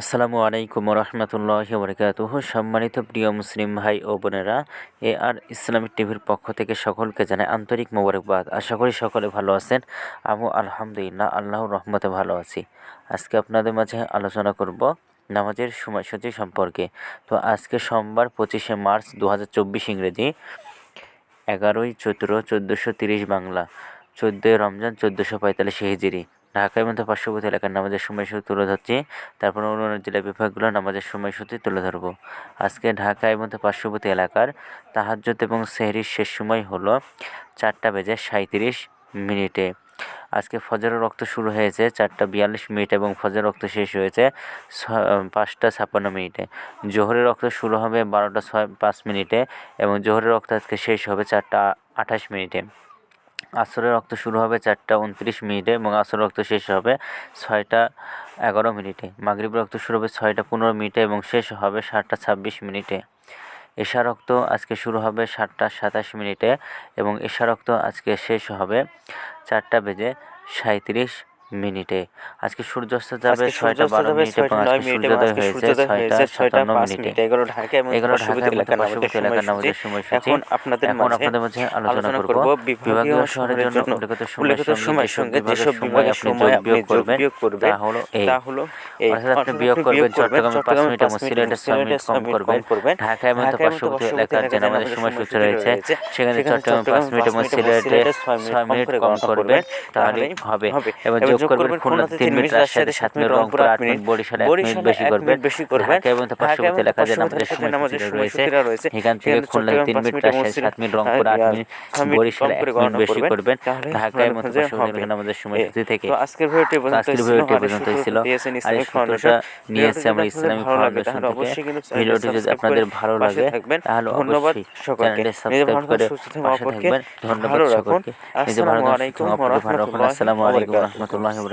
আসসালামু আলাইকুম রহমতুল্লাহ বরকাতুহ সম্মানিত প্রিয় মুসলিম ভাই ও বোনেরা, এ আর ইসলামিক টিভির পক্ষ থেকে সকলকে জানাই আন্তরিক মোবারকবাদ। আশা করি সকলে ভালো আছেন। আমি আলহামদুলিল্লাহ, আল্লাহর রহমতে ভালো আছি। আজকে আপনাদের মাঝে আলোচনা করব নামাজের সময়সূচি সম্পর্কে। তো আজকে সোমবার পঁচিশে মার্চ দু হাজার চব্বিশ ইংরেজি, এগারোই চৈত্র চোদ্দোশো তিরিশ বাংলা, চোদ্দোই রমজান চোদ্দোশো পঁয়তাল্লিশ হিজিরি ঢাকার মধ্যে পার্শ্ববর্তী এলাকার নামাজের সময়সূচি তুলে ধরছি। তারপর অন্যান্য জেলা বিভাগগুলো নামাজের সময়সূচি তুলে ধরবো। আজকে ঢাকার মধ্যে পার্শ্ববর্তী এলাকার তাহাজ্জত এবং সেহরির শেষ সময় হলো চারটা বেজে সাঁত্রিশ মিনিটে। আজকে ফজরের রক্ত শুরু হয়েছে, চারটা বিয়াল্লিশ মিনিট এবং ফজরের রক্ত শেষ হয়েছে পাঁচটা ছাপ্পান্ন মিনিটে। জোহরের রক্ত শুরু হবে বারোটা ছয়, পাঁচ মিনিটে এবং জোহরের রক্ত আজকে শেষ হবে চারটা আঠাশ মিনিটে। আসরের রক্ত শুরু হবে চারটা উনত্রিশ মিনিটে এবং আসরের রক্ত শেষ হবে ছয়টা এগারো মিনিটে। মাগরিব রক্ত শুরু হবে ছয়টা পনেরো মিনিটে এবং শেষ হবে সাতটা ছাব্বিশ মিনিটে। এশা রক্ত আজকে শুরু হবে সাতটা সাতাশ মিনিটে এবং এশা রক্ত আজকে শেষ হবে চারটা বেজে সাঁত্রিশ মিনিটে। আজকে সূর্যাস্ত যাবে ছয়টা বারো মিনিটে এবং আজকে এবং সূর্যোদয় হয়েছে ছয়টা সাতান্ন মিনিটে। এগারো ঢাকা এবং এগারো ঢাকা এলাকার নামাজের নামাজের সময়সূচি এখন আপনাদের মাঝে আলোচনা করব বিভাগীয় শহরের জন্য উল্লেখিত সময়ের সঙ্গে যেসব বিভাগের সময় আপনি যোগ বিয়োগ করবেন তা হলো এই অর্থাৎ আপনি বিয়োগ করবেন চট্টগ্রামে পাঁচ মিনিট এবং সিলেটে ছয় মিনিট কম করবেন। ঢাকায় মতো পার্শ্ববর্তী এলাকার যে আমাদের সময়সূচি রয়েছে। সেখানে চট্টগ্রামে পাঁচ মিনিট এবং সিলেটে ছয় মিনিট কম করবেন তাহলেই হবে এবং যোগ করবেন খুলনাতে তিন মিনিট রাজশাহীতে সাত মিনিট রংপুর আট মিনিট বরিশালে বেশি করবেন বেশি করবেন। এবং তার পার্শ্ববর্তী এলাকা যে আমাদের সময়সূচি রয়েছে। এখান থেকে খুলনাতে তিন মিনিট রাজশাহী সাত মিনিট রংপুর আট মিনিট বরিশালে এক মিনিট বেশি করবেন। ঢাকায় মতো পার্শ্ববর্তী এলাকা আমাদের সময়সূচি থেকে তো আজকের ভিডিওটি পর্যন্ত ছিল আর এই সূত্রটা নিয়েছে আমরা ইসলামিক ফাউন্ডেশন থেকে ভিডিওটি যদি আপনাদের ভালো লাগে তাহলে ধন্যবাদ সকলকে সাবস্ক্রাইব করে পাশে থাকবেন। ধন্যবাদ সকলকে। নিজে ভালো থাকুন ভালো রাখুন আসসালামু আলাইকুম রাহমাতুল্লাহি ওয়া রহমতুল্লাহ